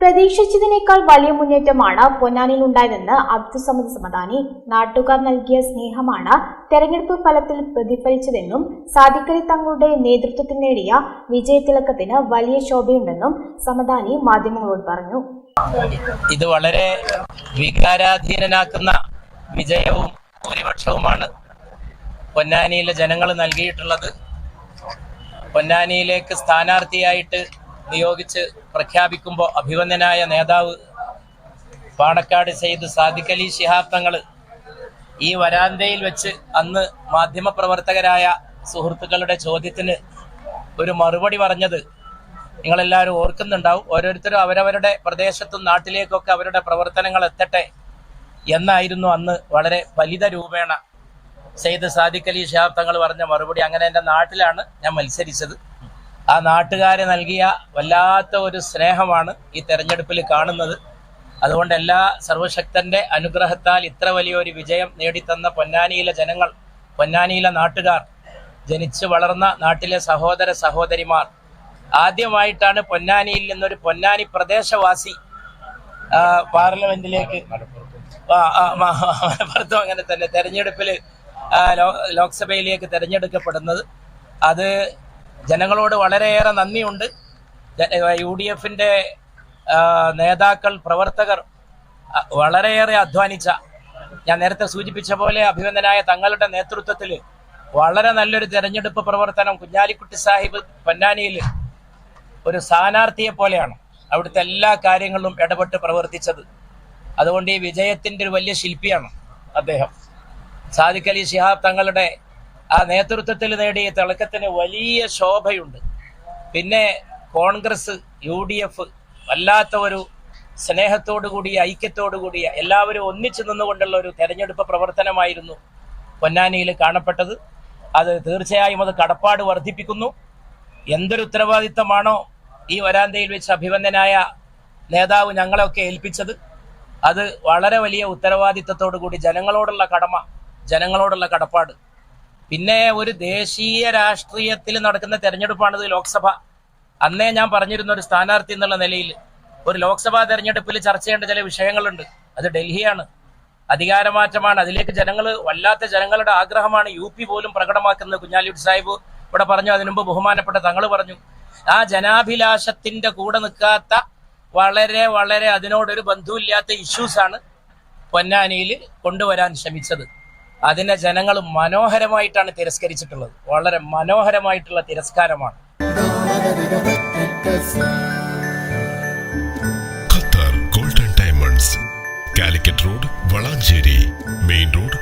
പ്രതീക്ഷിച്ചതിനേക്കാൾ വലിയ മുന്നേറ്റമാണ് പൊന്നാനിയിൽ ഉണ്ടായതെന്ന് അബ്ദുസമദ് സമദാനി നാട്ടുകാർ നൽകിയ സ്നേഹമാണ് തെരഞ്ഞെടുപ്പ് ഫലത്തിൽ പ്രതിഫലിച്ചതെന്നും സാദിഖലി തങ്ങളുടെ നേതൃത്വത്തിൽ നേടിയ വിജയത്തിളക്കത്തിന് വലിയ ശോഭയുണ്ടെന്നും സമദാനി മാധ്യമങ്ങളോട് പറഞ്ഞു. ഇത് വളരെ വികാരാധീനനാക്കുന്ന വിജയവും ഭൂരിപക്ഷവുമാണ് പൊന്നാനിയിലെ ജനങ്ങൾ നൽകിയിട്ടുള്ളത്. പൊന്നാനിയിലേക്ക് സ്ഥാനാർത്ഥിയായിട്ട് നിയോഗിച്ച് പ്രഖ്യാപിക്കുമ്പോൾ അഭിവന്ദനായ നേതാവ് പാണക്കാട് സെയ്ദ് സാദിഖ് അലി ശിഹാബ് തങ്ങൾ ഈ വരാന്തയിൽ വെച്ച് അന്ന് മാധ്യമപ്രവർത്തകരായ സുഹൃത്തുക്കളുടെ ചോദ്യത്തിന് ഒരു മറുപടി പറഞ്ഞത് നിങ്ങളെല്ലാവരും ഓർക്കുന്നുണ്ടാവും. ഓരോരുത്തരും അവരവരുടെ പ്രദേശത്തും നാട്ടിലേക്കൊക്കെ അവരുടെ പ്രവർത്തനങ്ങൾ എത്തട്ടെ എന്നായിരുന്നു അന്ന് വളരെ ഫലിത രൂപേണ സെയ്ദ് സാദിഖ് അലി ഷാബ് തങ്ങൾ പറഞ്ഞ മറുപടി. അങ്ങനെ എന്റെ നാട്ടിലാണ് ഞാൻ മത്സരിച്ചത്. ആ നാട്ടുകാരെ നൽകിയ വല്ലാത്ത ഒരു സ്നേഹമാണ് ഈ തെരഞ്ഞെടുപ്പിൽ കാണുന്നത്. അതുകൊണ്ട് എല്ലാ സർവശക്തന്റെ അനുഗ്രഹത്താൽ ഇത്ര വലിയൊരു വിജയം നേടിത്തന്ന പൊന്നാനിയിലെ ജനങ്ങൾ പൊന്നാനിയിലെ നാട്ടുകാർ ജനിച്ചു വളർന്ന നാട്ടിലെ സഹോദര സഹോദരിമാർ ആദ്യമായിട്ടാണ് പൊന്നാനിയിൽ നിന്നൊരു പൊന്നാനി പ്രദേശവാസി പാർലമെന്റിലേക്ക് മലപ്പുറത്തും അങ്ങനെ തന്നെ തെരഞ്ഞെടുപ്പിൽ ലോക്സഭയിലേക്ക് തെരഞ്ഞെടുക്കപ്പെടുന്നത്. അത് ജനങ്ങളോട് വളരെയേറെ നന്ദിയുണ്ട്. യു ഡി എഫിന്റെ നേതാക്കൾ പ്രവർത്തകർ വളരെയേറെ അധ്വാനിച്ച ഞാൻ നേരത്തെ സൂചിപ്പിച്ച പോലെ അഭിനന്ദനായ തങ്ങളുടെ നേതൃത്വത്തിൽ വളരെ നല്ലൊരു തെരഞ്ഞെടുപ്പ് പ്രവർത്തനം കുഞ്ഞാലിക്കുട്ടി സാഹിബ് പൊന്നാനിയിൽ ഒരു സ്ഥാനാർത്ഥിയെ പോലെയാണ് അവിടുത്തെ എല്ലാ കാര്യങ്ങളിലും ഇടപെട്ട് പ്രവർത്തിച്ചത്. അതുകൊണ്ട് ഈ വിജയത്തിന്റെ ഒരു വലിയ ശില്പിയാണ് അദ്ദേഹം. സാദിഖ് അലി ശിഹാബ് തങ്ങളുടെ ആ നേതൃത്വത്തിൽ നേടിയ തിളക്കത്തിന് വലിയ ശോഭയുണ്ട്. പിന്നെ കോൺഗ്രസ് യു ഡി എഫ് വല്ലാത്ത ഒരു സ്നേഹത്തോടു കൂടിയ ഐക്യത്തോടു കൂടിയ എല്ലാവരും ഒന്നിച്ചു നിന്നുകൊണ്ടുള്ള ഒരു തെരഞ്ഞെടുപ്പ് പ്രവർത്തനമായിരുന്നു പൊന്നാനിയിൽ കാണപ്പെട്ടത്. അത് തീർച്ചയായും അത് കടപ്പാട് വർദ്ധിപ്പിക്കുന്നു. എന്തൊരു ഉത്തരവാദിത്തമാണോ ഈ വരാന്തയിൽ വെച്ച് അഭിവന്ദനായ നേതാവ് ഞങ്ങളെയൊക്കെ ഏൽപ്പിച്ചത്. അത് വളരെ വലിയ ഉത്തരവാദിത്തത്തോടു കൂടി ജനങ്ങളോടുള്ള കടമ ജനങ്ങളോടുള്ള കടപ്പാട്. പിന്നെ ഒരു ദേശീയ രാഷ്ട്രീയത്തിൽ നടക്കുന്ന തെരഞ്ഞെടുപ്പാണിത് ലോക്സഭ. അന്നേ ഞാൻ പറഞ്ഞിരുന്ന ഒരു സ്ഥാനാർത്ഥി എന്നുള്ള നിലയിൽ ഒരു ലോക്സഭാ തെരഞ്ഞെടുപ്പിൽ ചർച്ച ചെയ്യേണ്ട ചില വിഷയങ്ങളുണ്ട്. അത് ഡൽഹിയാണ്. അധികാരമാറ്റമാണ്. അതിലേക്ക് ജനങ്ങൾ വല്ലാത്ത ജനങ്ങളുടെ ആഗ്രഹമാണ് യു പി പോലും പ്രകടമാക്കുന്നത്. കുഞ്ഞാലിയുടെ സാഹിബ് ഇവിടെ പറഞ്ഞു അതിനു മുമ്പ് ബഹുമാനപ്പെട്ട തങ്ങൾ പറഞ്ഞു ആ ജനാഭിലാഷത്തിന്റെ കൂടെ നിൽക്കാത്ത വളരെ വളരെ അതിനോടൊരു ബന്ധുവില്ലാത്ത ഇഷ്യൂസാണ് പൊന്നാനിയിൽ കൊണ്ടുവരാൻ ശ്രമിച്ചത്. അതിനെ ജനങ്ങൾ മനോഹരമായിട്ടാണ് തിരസ്കരിച്ചിട്ടുള്ളത്. വളരെ മനോഹരമായിട്ടുള്ള തിരസ്കാരമാണ്. Qatar golden diamonds Calicut road Valanchery main road